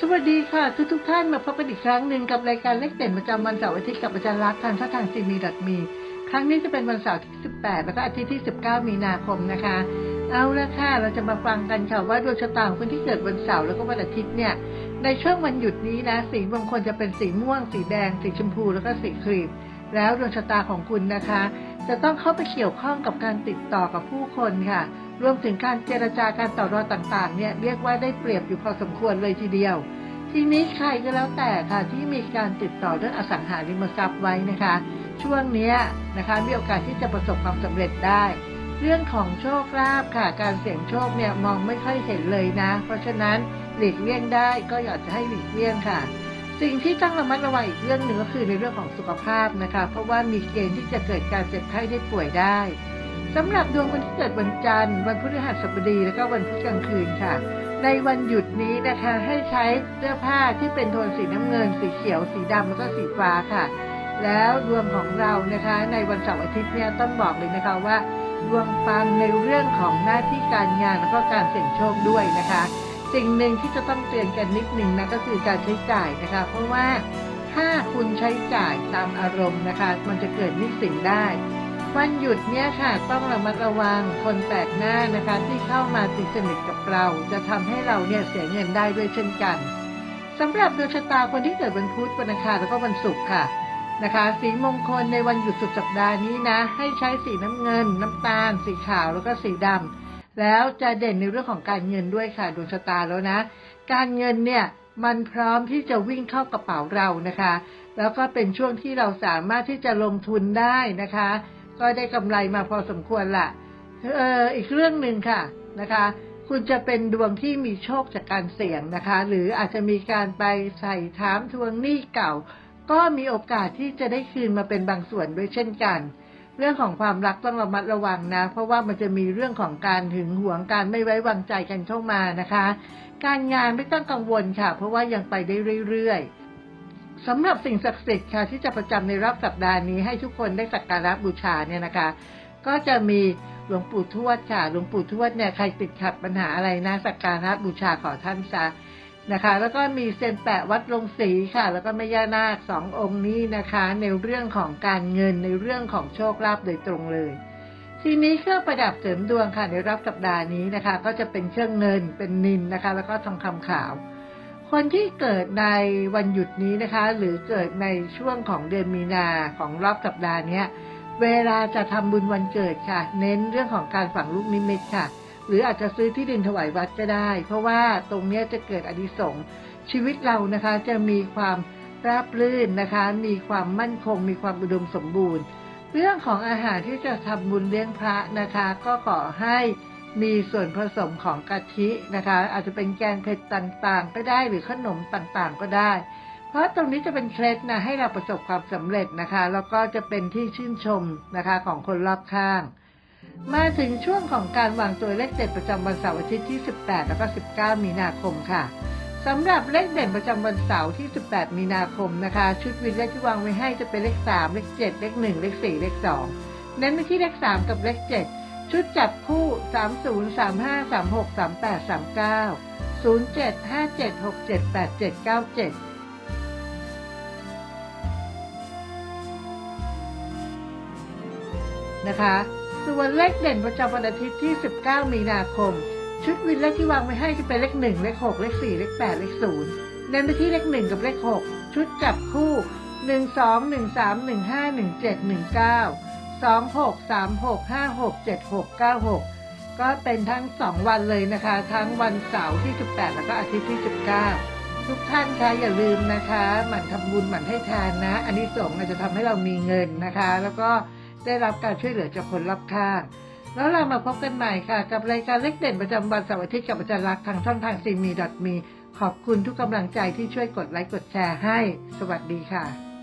สวัสดีค่ะทุกทุกท่านมาพบกันอีกครั้งหนึ่งกับรายการเลขเด่นประจำวันเสาร์อาทิตย์กับอาจารย์รักษณ์ทางช่องทางซีมีดัตมี ครั้งนี้จะเป็นวันเสาร์ที่ 18 แล้วก็อาทิตย์ที่ 19 มีนาคมนะคะ เอาละค่ะเราจะมาฟังกันค่ะว่าดวงชะตาของคนที่เกิดวันเสาร์แล้วก็วันอาทิตย์เนี่ย ในช่วงวันหยุดนี้นะสีมงคลจะเป็นสีม่วง สีแดง สีชมพูแล้วก็สีครีม แล้วดวงชะตาของคุณนะคะ จะต้องเข้าไปเกี่ยวข้องกับการติดต่อกับผู้คนค่ะ รวมถึงการเจรจาการต่อรองต่างๆ เนี่ยเรียกว่าได้เปรียบอยู่พอสมควรเลยทีเดียว ทีนี้ใครก็แล้วแต่ค่ะที่มีการติดต่อเรื่องอสังหาริมทรัพย์ไว้นะคะ ช่วงนี้นะคะมีโอกาสที่จะประสบความสำเร็จได้ เรื่องของโชคลาภค่ะ การเสี่ยงโชคเนี่ยมองไม่ค่อยเห็นเลยนะ เพราะฉะนั้นหลีกเลี่ยงได้ก็อยากจะให้หลีกเลี่ยงค่ะ สิ่งที่ต้องระมัดระวังอีกเรื่องหนึ่งก็คือในเรื่องของสุขภาพนะคะ เพราะว่ามีเกณฑ์ที่จะเกิดการเจ็บไข้ได้ป่วยได้สำหรับดวงคนที่เกิดวันจันทร์ วันพฤหัสบดีแล้วก็วันพุธกลางคืนค่ะ ในวันหยุดนี้นะคะให้ใช้เสื้อผ้าที่เป็นโทนสีน้ำเงิน สีเขียว สีดำแล้วก็สีฟ้าค่ะ แล้วดวงของเรานะคะ ในวันเสาร์อาทิตย์เนี่ยต้องบอกเลยนะคะว่า ดวงปังในเรื่องของหน้าที่การงานแล้วก็การเสี่ยงโชคด้วยนะคะ สิ่งหนึ่งที่จะต้องเตือนกันนิดหนึ่งนะก็คือการใช้จ่ายนะคะ เพราะว่าถ้าคุณใช้จ่ายตามอารมณ์นะคะ มันจะเกิดนิสินได้วันหยุดเนี่ยค่ะต้องระมัดระวังคนแปลกหน้านะคะ ที่เข้ามาติดสนิทกับเรา จะทำให้เราเนี่ยเสียเงินได้ด้วยเช่นกันสำหรับดวงชะตาคนที่เกิดวันพุธวันอังคารแล้วก็วันศุกร์ค่ะนะคะ สีมงคลในวันหยุดสุดสัปดาห์นี้นะ ให้ใช้สีน้ำเงิน น้ำตาล สีขาวแล้วก็สีดำ แล้วจะเด่นในเรื่องของการเงินด้วยค่ะดวงชะตาแล้วนะ การเงินเนี่ยมันพร้อมที่จะวิ่งเข้ากระเป๋าเรานะคะ แล้วก็เป็นช่วงที่เราสามารถที่จะลงทุนได้นะคะ ก็ได้กำไรมาพอสมควรละเอออีกเรื่องหนึ่งค่ะนะคะ คุณจะเป็นดวงที่มีโชคจากการเสี่ยงนะคะ หรืออาจจะมีการไปใส่ถามทวงหนี้เก่า ก็มีโอกาสที่จะได้คืนมาเป็นบางส่วนด้วยเช่นกัน เรื่องของความรักต้องระมัดระวังนะ เพราะว่ามันจะมีเรื่องของการหึงหวงการไม่ไว้วางใจกันเข้ามานะคะ การงานไม่ต้องกังวลค่ะ เพราะว่ายังไปได้เรื่อยๆสำหรับสิ่งศักดิ์สิทธิ์ค่ะที่จะประจำในรอบสัปดาห์นี้ให้ทุกคนได้สักการะบูชาเนี่ยนะคะ ก็จะมีหลวงปู่ทวดค่ะหลวงปู่ทวดเนี่ยใครติดขัดปัญหาอะไรนะสักการะบูชาขอท่านซะ นะคะ แล้วก็มีเซนแปะวัดลงศรีค่ะ แล้วก็แม่ย่านาคสององค์นี้นะคะ ในเรื่องของการเงินในเรื่องของโชคลาภโดยตรงเลย ทีนี้เครื่องประดับเสริมดวงค่ะในรอบสัปดาห์นี้นะคะ ก็จะเป็นเครื่องเงินเป็นนินนะคะ แล้วก็ทองคำขาว คนที่เกิดในวันหยุดนี้นะคะ หรือเกิดในช่วงของเดือนมีนาของรอบสัปดาห์นี้เวลาจะทำบุญวันเกิดค่ะ เน้นเรื่องของการฝังลูกนิมิตค่ะ หรืออาจจะซื้อที่ดินถวายวัดก็ได้ เพราะว่าตรงนี้จะเกิดอดิสงส์ชีวิตเรานะคะจะมีความราบรื่นนะคะ มีความมั่นคง มีความอุดมสมบูรณ์ เรื่องของอาหารที่จะทำบุญเลี้ยงพระนะคะ ก็ขอให้มีส่วนผสมของกะทินะคะ อาจจะเป็นแกงเผ็ดต่างๆ ก็ได้หรือขนมต่างๆก็ได้ เพราะตรงนี้จะเป็นเคล็ดนะให้เราประสบความสำเร็จนะคะ แล้วก็จะเป็นที่ชื่นชมนะคะของคนรอบข้าง มาถึงช่วงของการวางตัวเลขเด็ดประจำวันเสาร์อาทิตย์ที่ 18 แล้วก็ 19 มีนาคมค่ะสำหรับเลขเด่นประจำวันเสาร์ที่ 18 มีนาคมนะคะ ชุดวินเลขที่วางไว้ให้จะเป็นเลข 3 เลข 7 เลข 1 เลข 4 เลข 2 เน้นไปที่เลข 3 กับเลข 7 ชุดจับคู่ 30 35 36 38 39 07 57 67 87 97นะคะ ส่วนเลขเด่นประจำวันอาทิตย์ที่ 19 มีนาคม ชุดวินเลขที่วางไว้ให้จะเป็นเลข 1 เลข 6 เลข 4 เลข 8 เลข 0 เน้นไปที่เลข 1 กับเลข 6 ชุดจับคู่ 1 2 1 3 1 5 1 7 1 9 2 6 3 6 5 6 7 6 9 6 ก็เป็นทั้ง 2 วันเลยนะคะ ทั้งวันเสาร์ที่ 18 แล้วก็อาทิตย์ที่ 19 ทุกท่านคะอย่าลืมนะคะ หมั่นทำบุญหมั่นให้ทานนะอันนี้สงอาจจะทำให้เรามีเงินนะคะ แล้วก็ ได้รับการช่วยเหลือจากคนรอบข้างแล้วเรามาพบกันใหม่ค่ะ กับรายการเล็กเด่นประจำวันเสาร์อาทิตย์กับอาจารย์รักทางช่องทางซีมีดอทมีขอบคุณทุกกำลังใจที่ช่วยกดไลค์กดแชร์ให้ สวัสดีค่ะ